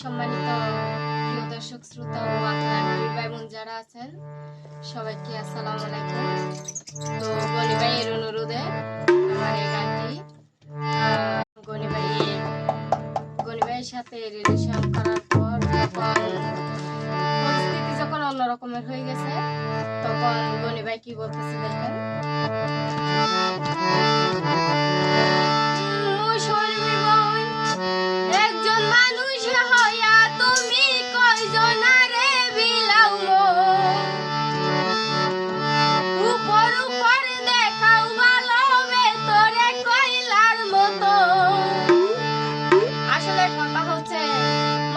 সম্মানিত প্রিয় দর্শক, শ্রোতা ও আখড়ার ভাই বোন যারা আছেন, সবাইকে আসসালামু আলাইকুম। তো গনি ভাইয়ের অনুরোধে আমার এই গানটি গনি ভাই গনি ভাইয়ের সাথে রিলেশন করার পর যখন পরিস্থিতি যখন অন্যরকমের হয়ে গেছে, তখন গনি ভাই কি বলতেছে দেখেন? হচ্ছে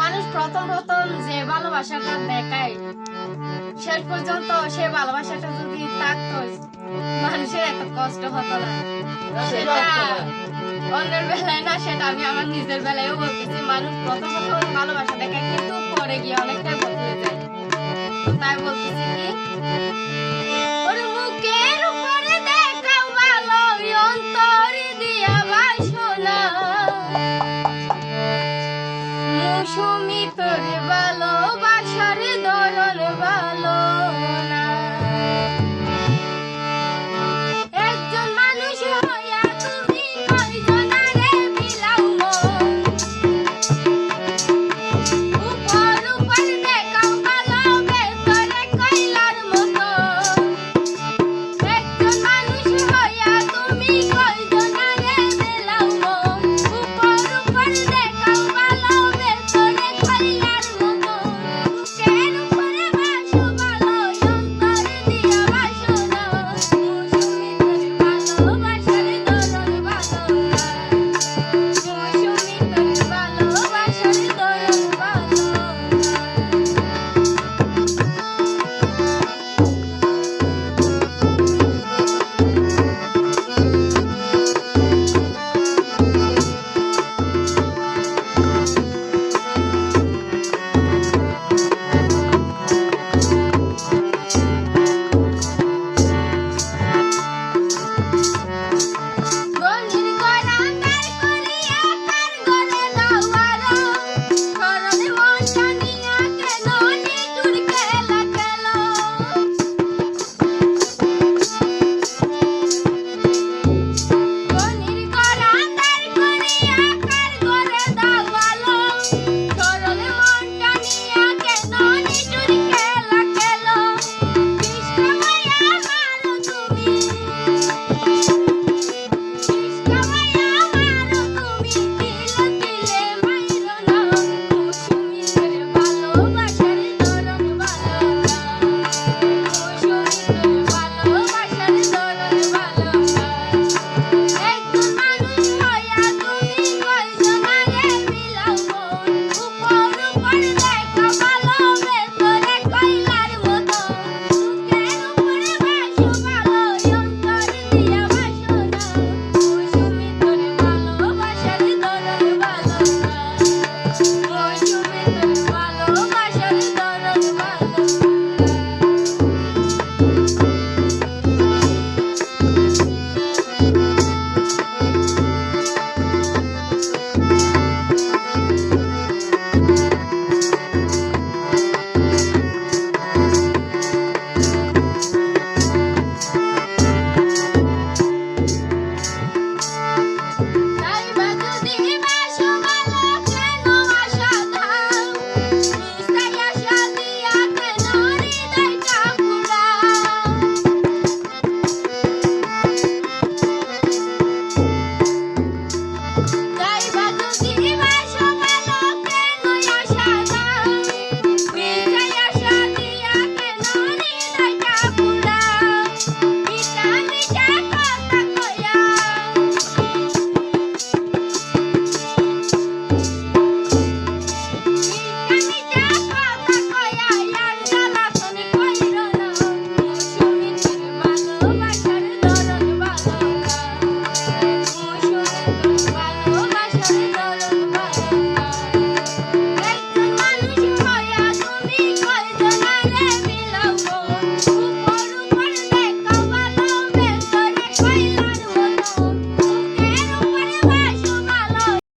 মানুষ প্রথম প্রথম যে ভালোবাসাটা দেখায় শেষ পর্যন্ত সে ভালোবাসাটা যদি থাকতো মানুষের এত কষ্ট হতো না। সেটা অন্যের বেলায় না সেটা আমি আমার নিজের বেলায়ও বলতেছি মানুষ প্রথম প্রথম ভালোবাসা দেখায় কিন্তু পরে গিয়ে অনেকটাই বদলে যায়। তো তাই বলতেছি কি ওর মুখের